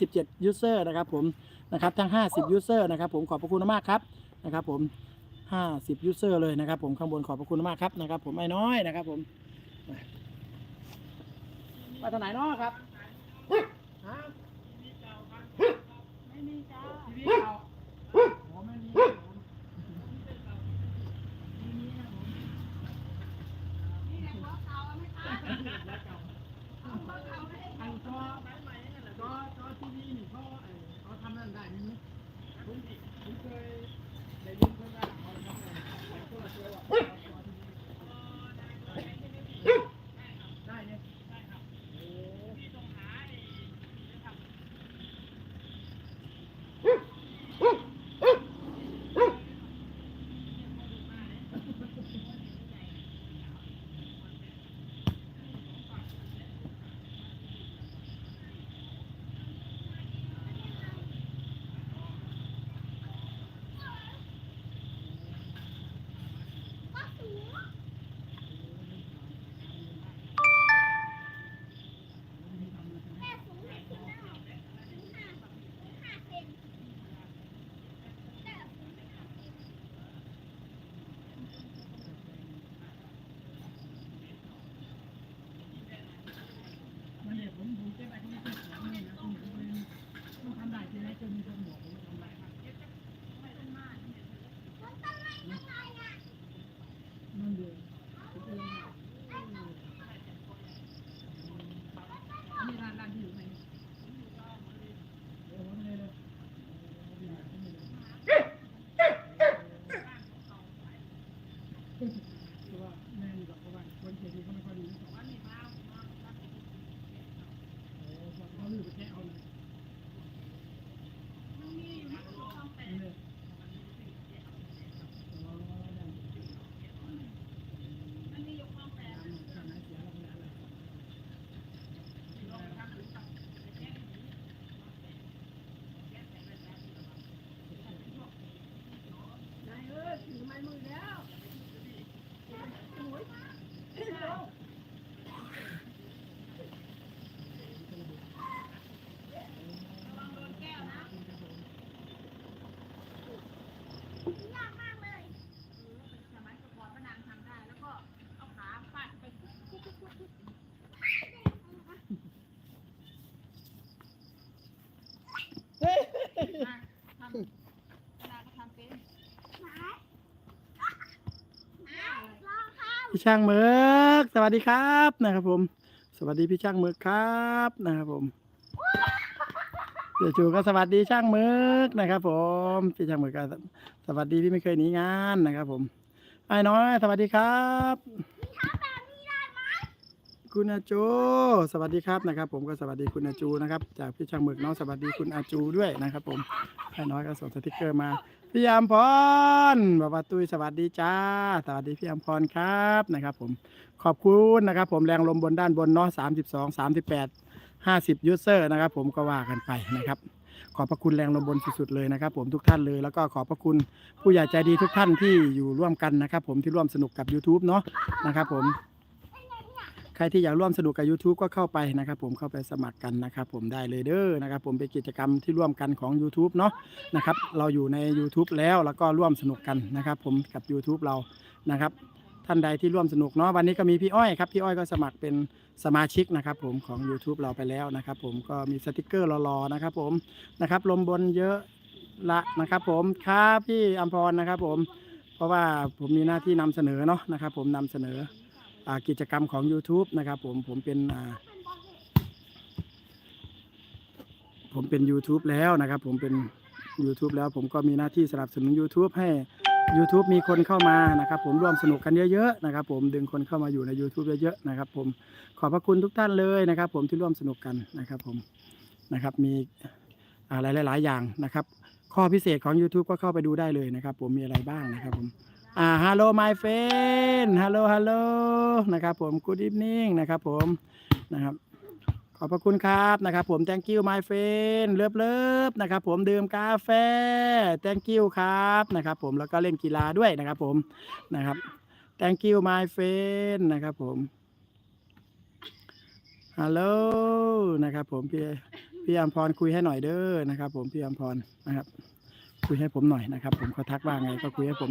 17 user นะครับผมนะครับทั้ง 50 user นะครับผมขอบพระคุณมากครับนะครับผม 50 user เลยนะครับผมข้างบนขอบพระคุณมากครับนะครับผมไอ้น้อยนะครับผมมาทางไหนน้อครับไม่มีจ้าไม่มีจ้าบผมอันจอจอจอทีวีนี่เขาเอ่อเขาทำนั่นได้ไหมนี่ผมผมเคยได้ยินเพื่อนว่าเขาทำอะไรตัวเชื่อว่าได้เนี่ย มันเนี่ยผมผมเก็บไอ้ที่นี่ของนี่นะผมผมต้องทำได้ที่ไหนจะมีคนบอกผมทำได้นั่นเลยผมเองอันนี้ร้านร้านที่อยู่ไหนเดี๋ยวผมเลยเลยคือว่าแม่นี่บอกว่าคนเขียนดีเขาไม่ค่อยดีสองอันนี้มาโอ้เขาลืมไปแค่เอาเลยนี่เลยอ๋อได้ พี่ช่างเมือกสวัสดีครับนะครับผม สวัสดีพี่ช่างเมือกครับนะครับผมเดี๋ยวจูก็สวัสดีช่างเมือกนะครับ ผมพี่ช่างเมือกสวัสดีพี่ไม่เคยหนีงานนะครับ ผมไอ้น้อยสวัสดีครับ คุณอาจูสวัสดีครับนะครับ ผมก็สวัสดีคุณอาจูนะครับ จากพี่ช่างเมือกน้องสวัสดีคุณอาจูด้วยนะครับ ผมไอ้น้อยก็ส่งสติกเกอร์มาพี่ยามพรบอกว่าตุ้ยสวัสดีจ้า สวัสดีพี่ยามพรครับนะครับ ผมขอบคุณนะครับ ผมแรงลมบนด้านบนเนาะสามสิบสองสามสิบแปดห้าสิบยูเซอร์นะครับ ผมก็ว่ากันไปนะครับขอบพระคุณแรงลมบนสุดๆเลยนะครับ ผมทุกท่านเลยแล้วก็ขอบพระคุณผู้ใหญ่ใจดีทุกท่านที่อยู่ร่วมกันนะครับ ผมที่ร่วมสนุกกับ YouTube เนาะนะครับ ผม ใครที่อยากร่วมสนุกกับ YouTube ก็เข้าไปนะครับ ผมเข้าไปสมัครกันนะครับ ผมได้เลยเด้อนะครับ ผมเป็นกิจกรรมที่ร่วมกันของ YouTube เนาะนะครับ เราอยู่ใน YouTube แล้วแล้วก็ร่วมสนุกกันนะครับ ผมกับ YouTube เรานะครับ ท่านใดที่ร่วมสนุกเนาะวันนี้ก็มีพี่อ้อยครับพี่อ้อยก็สมัครเป็นสมาชิกนะครับ ผมของ YouTube เราไปแล้วนะครับ ผมก็มีสติกเกอร์รอๆนะครับ ผมนะครับลมบนเยอะละนะครับ ผมครับพี่อัมพรนะครับ ผมเพราะว่าผมมีหน้าที่นำเสนอเนาะนะครับ ผมนำเสนอ กิจกรรมของ YouTube นะครับผมผมเป็นผมเป็น YouTube แล้วนะครับ ผมเป็น YouTube แล้วผมก็มีหน้าที่สนับสนุน YouTube ให้ YouTube มีคนเข้ามานะครับ ผมร่วมสนุกกันเยอะๆนะครับ ผมดึงคนเข้ามาอยู่ใน YouTube เยอะๆนะครับ ผมขอบพระคุณทุกท่านเลยนะครับ ผมที่ร่วมสนุกกันนะครับ ผมนะครับมีอะไรหลาย ๆ อย่างนะครับ ข้อพิเศษของ YouTube ก็เข้าไปดูได้เลยนะครับ ผมมีอะไรบ้างนะครับผม อ่า hello my friend hello hello นะครับผม good evening นะครับผมนะครับขอบพระคุณครับนะครับผม thank you my friend เลิฟเลิฟนะครับผมดื่มกาแฟ thank you ครับนะครับผมแล้วก็เล่นกีฬาด้วยนะครับผมนะครับ thank you my friend นะครับผมฮัลโหลนะครับผมพี่พี่อัมพรคุยให้หน่อยเด้อนะครับ ผมพี่อัมพรนะครับ คุยให้ผมหน่อยนะครับ ผมเขาทักว่าไงก็คุยให้ผม